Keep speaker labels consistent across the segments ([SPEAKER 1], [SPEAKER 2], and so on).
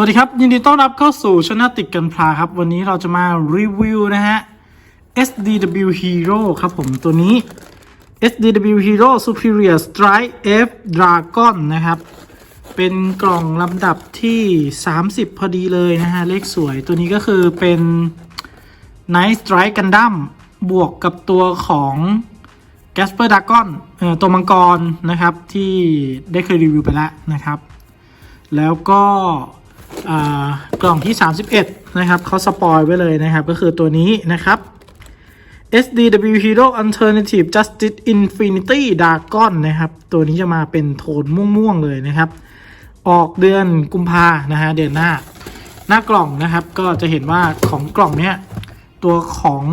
[SPEAKER 1] วัสดีครับ ยินดีต้อนรับเข้าสู่ช anel ติดกันพลาครับ วันนี้เราจะมารีวิวนะฮะ SDW Hero ครับผมตัวนี้ SDW Hero Superior Strike F Dragon นะครับ เป็นกล่องลำดับที่ 30 พอดีเลยนะฮะ เลขสวยตัวนี้ก็คือเป็น Night Strike Gundam บวกกับตัวของ Gasper Dragon เอ่อตัวมังกรนะครับที่ได้เคยรีวิวไปแล้วนะครับ แล้วก็ กล่องที่ 31 นะครับเขาสปอยไว้เลยนะครับ ก็คือตัวนี้นะครับ SDW Hero Alternative Justice Infinity Dragon นะครับ ตัวนี้จะมาเป็นโทนม่วงๆเลยนะครับ ออกเดือนกุมภานะฮะเดือนหน้า หน้ากล่องนะครับก็จะเห็นว่าของกล่องเนี้ย ตัวของ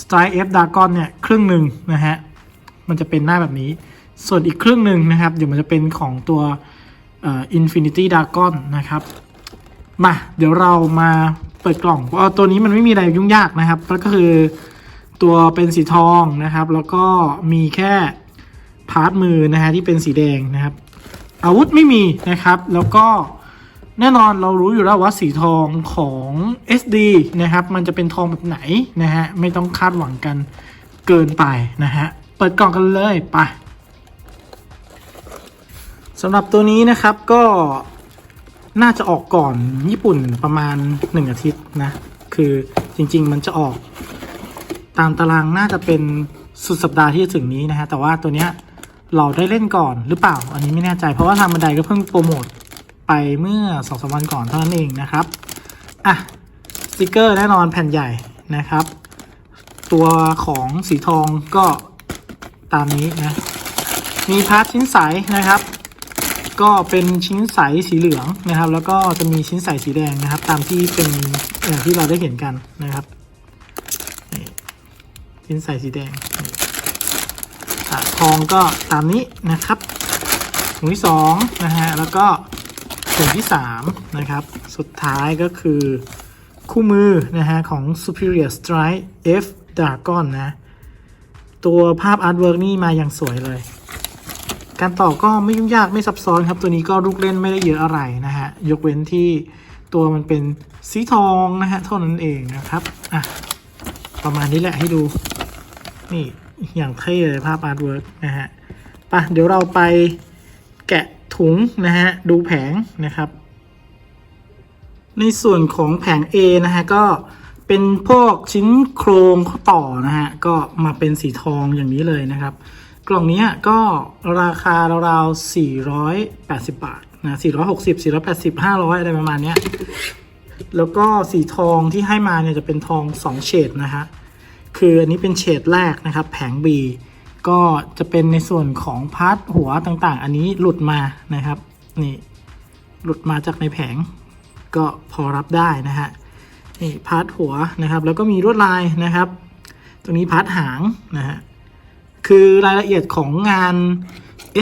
[SPEAKER 1] Strike F Dragon เนี่ย ครึ่งหนึ่งนะฮะ มันจะเป็นหน้าแบบนี้ ส่วนอีกครึ่งหนึ่งนะครับ เดี๋ยวมันจะเป็นของตัว Infinity Dragon นะครับ มาเดี๋ยวเรามาเปิดกล่องเพราะตัวนี้มันไม่มีอะไรยุ่งยากนะครับแล้วก็คือตัวเป็นสีทองนะครับ แล้วก็มีแค่พาร์ทมือนะฮะที่เป็นสีแดงนะครับ อาวุธไม่มีนะครับ แล้วก็แน่นอนเรารู้อยู่แล้วว่าสีทองของ SD นะครับ มันจะเป็นทองแบบไหนนะฮะ ไม่ต้องคาดหวังกันเกินไปนะฮะ เปิดกล่องกันเลยไปสำหรับตัวนี้นะครับก็ น่าจะออกก่อนญี่ปุ่นประมาณ 1 อาทิตย์นะ คือจริง ๆ มันจะออก ตามตารางน่าจะเป็นสุดสัปดาห์ที่จะถึงนี้นะฮะ แต่ว่าตัวเนี้ยเราได้เล่นก่อนหรือเปล่า อันนี้ไม่แน่ใจ เพราะว่าทางบันไดก็เพิ่งโปรโมทไปเมื่อสองสามวันก่อนเท่านั้นเองนะครับ อะสติกเกอร์แน่นอนแผ่นใหญ่นะครับ ตัวของสีทองก็ตามนี้นะ มีพาร์ทชิ้นใสนะครับ ก็เป็นชิ้นใสสีเหลืองนะครับ แล้วก็จะมีชิ้นใสสีแดงนะครับ ตามที่เป็นเอ่อที่เราได้เห็นกันนะครับชิ้นใสสีแดงทองก็ตามนี้นะครับถุงที่สองนะฮะแล้วก็ถุงที่สามนะครับ สุดท้ายก็คือคู่มือนะฮะของ Superior Strike F Dragon นะ ตัวภาพอาร์ตเวิร์กนี่มาอย่างสวยเลย การต่อก็ไม่ยุ่งยากไม่ซับซ้อนครับ ตัวนี้ก็ลูกเล่นไม่ได้เยอะอะไรนะฮะ ยกเว้นที่ตัวมันเป็นสีทองนะฮะเท่านั้นเองนะครับอะประมาณนี้แหละให้ดู นี่อย่างเท่เลยภาพอาร์ตเวิร์กนะฮะปะเดี๋ยวเราไปแกะถุงนะฮะ ดูแผงนะครับ ในส่วนของแผง A นะฮะ ก็เป็นพวกชิ้นโครงต่อนะฮะ ก็มาเป็นสีทองอย่างนี้เลยนะครับ กล่องนี้ก็ราคาราวๆ480 บาทนะ460 480 500 อะไรประมาณนี้แล้วก็สีทองที่ให้มาเนี่ยจะเป็นทอง 2 เฉดนะฮะ คืออันนี้เป็นเฉดแรกนะครับ แผง B ก็จะเป็นในส่วนของพาร์ทหัวต่างๆ อันนี้หลุดมานะครับ นี่หลุดมาจากในแผงก็พอรับได้นะฮะนี่พาร์ทหัวนะครับ แล้วก็มีลวดลายนะครับ ตรงนี้พาร์ทหางนะฮะ คือรายละเอียดของงาน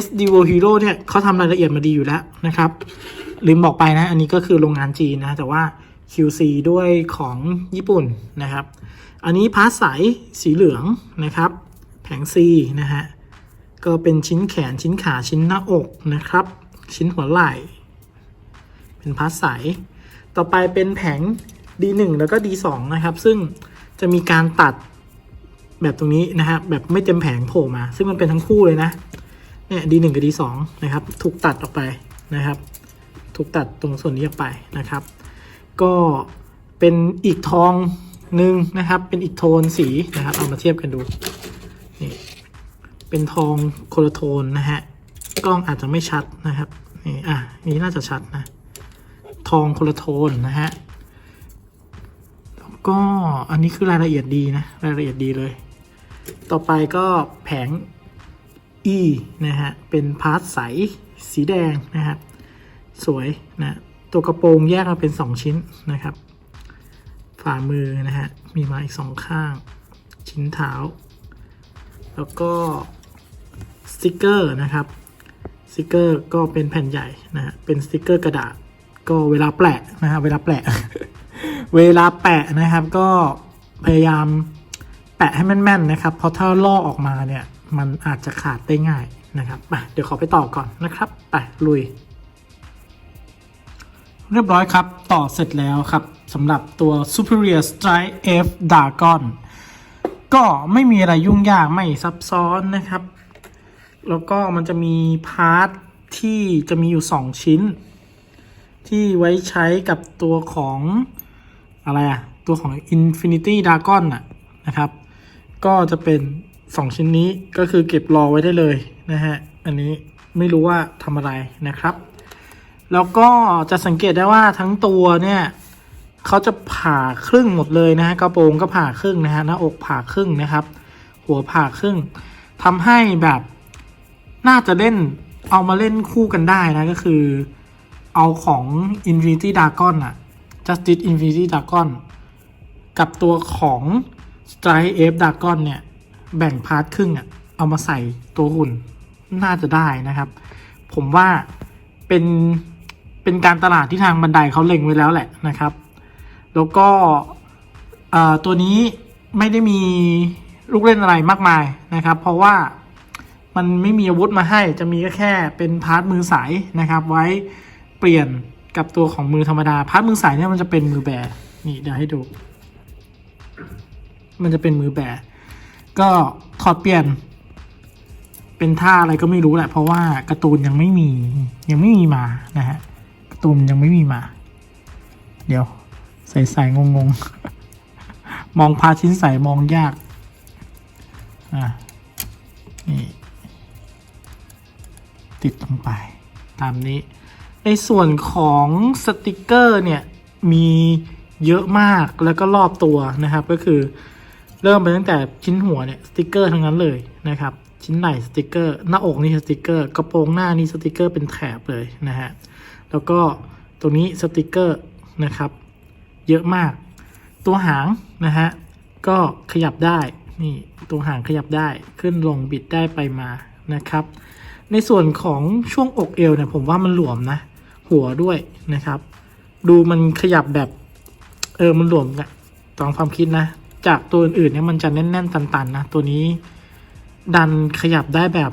[SPEAKER 1] SD w o Hero เนี่ยเขาทำรายละเอียดมาดีอยู่แล้วนะครับ ลืมบอกไปนะ อันนี้ก็คือโรงงานจีนนะ แต่ว่า QC ด้วยของญี่ปุ่นนะครับ อันนี้พาร์ทใสสีเหลืองนะครับ แผง C นะฮะ ก็เป็นชิ้นแขนชิ้นขาชิ้นหน้าอกนะครับ ชิ้นหัวไหล่ เป็นพาร์ทใส ต่อไปเป็นแผง D1 แล้วก็ D2 นะครับ ซึ่งจะมีการตัด แบบตรงนี้นะฮะแบบไม่เต็มแผงโผล่มา ซึ่งมันเป็นทั้งคู่เลยนะเนี่ย D1 กับ D2 นะครับ ถูกตัดออกไปนะครับ ถูกตัดตรงส่วนนี้ออกไปนะครับ ก็เป็นอีกทองหนึ่งนะครับ เป็นอีกโทนสีนะครับ เอามาเทียบกันดูนี่เป็นทองโคนลโทนนะฮะกล้องอาจจะไม่ชัดนะครับนี่อะนี่น่าจะชัดนะ ทองโคนลโทนนะฮะก็อันนี้คือรายละเอียดดีนะ รายละเอียดดีเลย ต่อไปก็แผง E นะฮะ เป็นพาร์ทใสสีแดงนะครับ สวยนะตัวกระโปรงแยกมาเป็น 2 ชิ้นนะครับ ฝ่ามือนะฮะ มีมาอีกสองข้าง ชิ้นเท้า แล้วก็สติกเกอร์นะครับ สติกเกอร์ก็เป็นแผ่นใหญ่นะฮะ เป็นสติกเกอร์กระดาษ ก็เวลาแปะนะฮะ เวลาแปะ เวลาแปะนะครับ ก็พยายาม แปะให้แม่นๆนะครับ เพราะถ้าลอกออกมาเนี่ยมันอาจจะขาดได้ง่ายนะครับไปเดี๋ยวขอไปต่อก่อนนะครับไปลุย เรียบร้อยครับ ต่อเสร็จแล้วครับสำหรับตัว Superior Strike F Dragon ก็ไม่มีอะไรยุ่งยากไม่ซับซ้อนนะครับ แล้วก็มันจะมีพาร์ทที่จะมีอยู่ 2 ชิ้น ที่ไว้ใช้กับตัวของอะไรอะตัวของ Infinity Dragon น่ะนะครับ ก็จะเป็น 2 ชิ้นนี้ก็คือเก็บรอไว้ได้เลยนะฮะ อันนี้ไม่รู้ว่าทำอะไรนะครับ แล้วก็จะสังเกตได้ว่าทั้งตัวเนี่ยเขาจะผ่าครึ่งหมดเลยนะฮะกระโปรงก็ผ่าครึ่งนะฮะหน้าอกผ่าครึ่งนะครับ หัวผ่าครึ่งทำให้แบบน่าจะเล่นเอามาเล่นคู่กันได้นะก็คือ เอาของ Infinity Dragon อะ Justice Infinity Dragon กับตัวของ Strike F Dragon เนี่ย แบ่งพาร์ทครึ่งอะเอามาใส่ตัวหุ่นน่าจะได้นะครับ ผมว่าเป็นเป็นการตลาดที่ทางบันไดเขาเล็งไว้แล้วแหละนะครับ แล้วก็ตัวนี้ไม่ได้มีลูกเล่นอะไรมากมายนะครับ เพราะว่ามันไม่มีอาวุธมาให้จะมีก็แค่เป็นพาร์ทมือสายนะครับ ไว้เปลี่ยนกับตัวของมือธรรมดา พาร์ทมือสายเนี่ยมันจะเป็นมือแบนี่เดี๋ยวให้ดู มันจะเป็นมือแบก็ถอดเปลี่ยน เป็นท่าอะไรก็ไม่รู้แหละ เพราะว่าการ์ตูนยังไม่มียังไม่มีมานะฮะการ์ตูนยังไม่มีมา เดี๋ยว ใส่ใส่งงงมองพาชิ้นใส่มองยากอะนี่ติดลงไป ตามนี้ ในส่วนของสติกเกอร์เนี่ย มีเยอะมากแล้วก็รอบตัวนะครับก็คือ เริ่มไปตั้งแต่ชิ้นหัวเนี่ยสติกเกอร์ทั้งนั้นเลยนะครับ ชิ้นไหล่สติกเกอร์ หน้าอกนี่สติกเกอร์ กระโปรงหน้านี่สติกเกอร์เป็นแถบเลยนะฮะ แล้วก็ตรงนี้สติกเกอร์นะครับ เยอะมาก ตัวหางนะฮะ ก็ขยับได้นี่ตัวหางขยับได้ขึ้นลงบิดได้ไปมานะครับ ในส่วนของช่วงอกเอวเนี่ยผมว่ามันหลวมนะ หัวด้วยนะครับ ดูมันขยับแบบ เออมันหลวมอะตามความคิดนะ จากตัวอื่นๆเนี่ยมันจะแน่นๆตันๆนะตัวนี้ดันขยับได้แบบ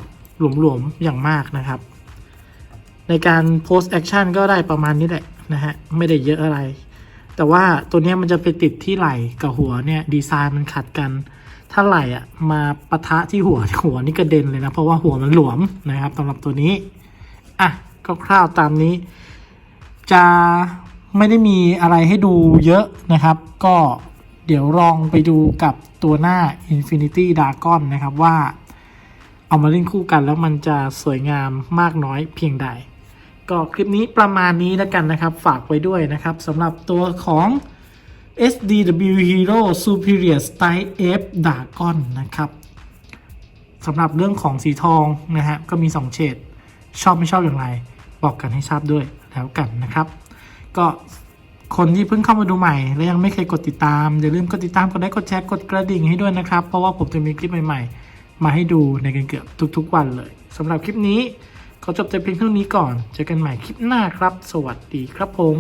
[SPEAKER 1] หลวมๆอย่างมากนะครับ ในการ post action ก็ได้ประมาณนี้แหละนะฮะไม่ได้เยอะอะไร แต่ว่าตัวนี้มันจะไปติดที่ไหล่กับหัวเนี่ยดีไซน์มันขัดกัน ถ้าไหล่อะมาปะทะที่หัวหัวนี่กระเด็นเลยนะ เพราะว่าหัวมันหลวมนะครับสำหรับตัวนี้อะก็คร่าวๆตามนี้ จะไม่ได้มีอะไรให้ดูเยอะนะครับ ก็ เดี๋ยวลองไปดูกับตัวหน้า Infinity Dragon นะครับว่า เอามาเล่นคู่กันแล้วมันจะสวยงามมากน้อยเพียงใด ก็คลิปนี้ประมาณนี้แล้วกันนะครับ ฝากไว้ด้วยนะครับสำหรับตัวของ SDW Hero Superior Style F Dragon นะครับสำหรับเรื่องของสีทองนะฮะก็มี 2 เฉดชอบไม่ชอบอย่างไร บอกกันให้ทราบด้วยแล้วกันนะครับ ก็ คนที่เพิ่งเข้ามาดูใหม่และยังไม่เคยกดติดตาม อย่าลืมกดติดตาม กดไลค์กดแชร์กดกระดิ่งให้ด้วยนะครับ เพราะว่าผมจะมีคลิปใหม่ๆ มาให้ดูในกันเกือบทุกๆวันเลยสำหรับคลิปนี้ขอจบแต่เพียงเท่านี้ก่อน เจอกันใหม่คลิปหน้าครับ สวัสดีครับผม